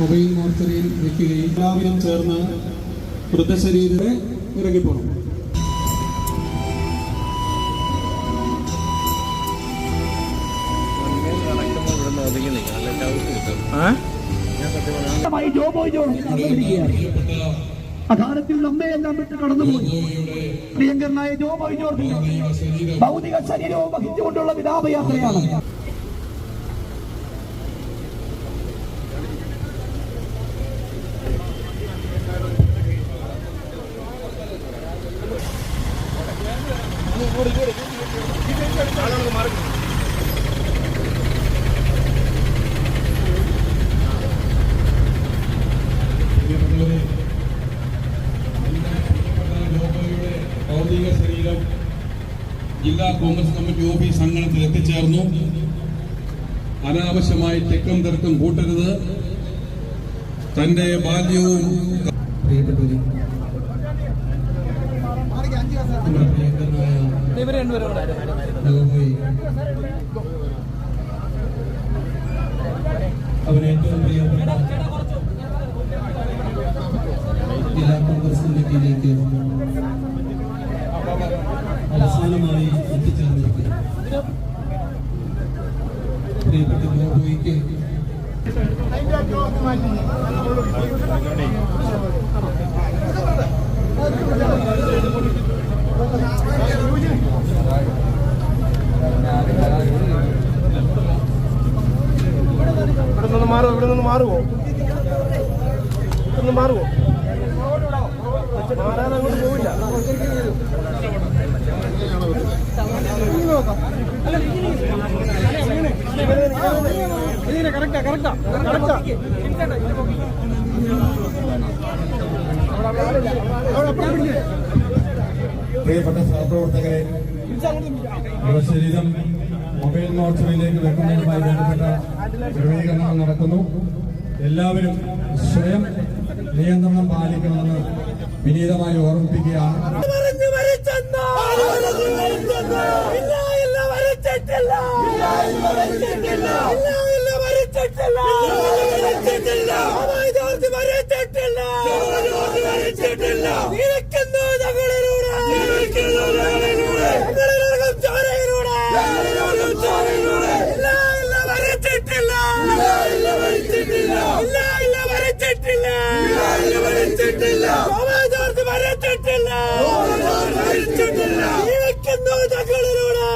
Mobile മോർച്ചറിയിൽ വയ്ക്കുകയും എല്ലാവരും ചേർന്ന് വൃദ്ധശരീരത്തെ ഇറങ്ങിപ്പോണം. ജോർജ് അകാലത്തിൽ നമ്മയെല്ലാം വിട്ട് കടന്നുപോയി. പ്രിയങ്കരനായ ജോബോയ് ജോർജിന്റെ ഭൗതിക ശരീരവും വഹിച്ചുകൊണ്ടുള്ള വിലാപയാത്രയാണ്. ജില്ലാ കോൺഗ്രസ് കമ്മിറ്റി ഓഫീസ് അങ്കണത്തിൽ എത്തിച്ചേർന്നു. അനാവശ്യമായി തെക്കും തിരക്കും കൂട്ടരുത്. തന്റെ ബാല്യവും പ്രിയപ്പെട്ടവരെ പ്രിയപ്പെട്ട അവസാനമായി എത്തിച്ചേർന്നിരിക്കുന്നു പ്രിയപ്പെട്ട ഗോപുയ്ക്ക് ഇവിടെ നിന്ന് മാറുമോ ഒന്ന് മാറുമോ മാറാതെ അങ്ങോട്ട് പോവില്ല. കറക്റ്റാ കറക്റ്റാ കറക്റ്റാ പ്രിയപ്പെട്ട സഹപ്രവർത്തകരെ ശരീരം മൊബൈൽ മോർച്ചറിയിലേക്ക് വെക്കുന്നതുമായി ബന്ധപ്പെട്ട ക്രമീകരണങ്ങൾ നടക്കുന്നു. എല്ലാവരും സ്വയം നിയന്ത്രണം പാലിക്കണമെന്ന് വിനീതമായി ഓർമ്മിപ്പിക്കുകയാണ്. പറഞ്ഞു അമ്മായി ജോർജ് വരച്ചിട്ടില്ല ജീവിക്കുന്നു ഞങ്ങളിലൂടെ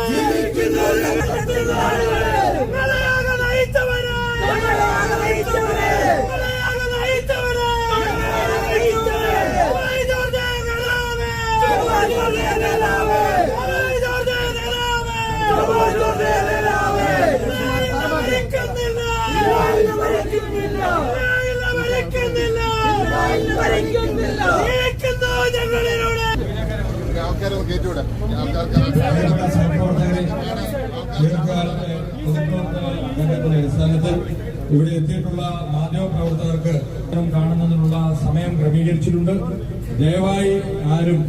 ഞങ്ങളെയാകെ നയിച്ചവരെ. ഞങ്ങളെയാകെ നയിച്ചവരെ. ഞങ്ങളെയാകെ നയിച്ചവരെ അമ്മായി ജോർജ് നേതാവേ അമ്മായി ജോർജ് നേതാവേ അമ്മായി ജോർജ് നേതാവേ അമ്മായി ജോർജ് നേതാവേ മരിക്കുന്നില്ല മരിക്കുന്നില്ല മരിക്കുന്നില്ല അടിസ്ഥാനത്തിൽ ഇവിടെ എത്തിയിട്ടുള്ള മാധ്യമ പ്രവർത്തകർക്ക് കാണുന്നതിനുള്ള സമയം ക്രമീകരിച്ചിട്ടുണ്ട്. ദയവായി ആരും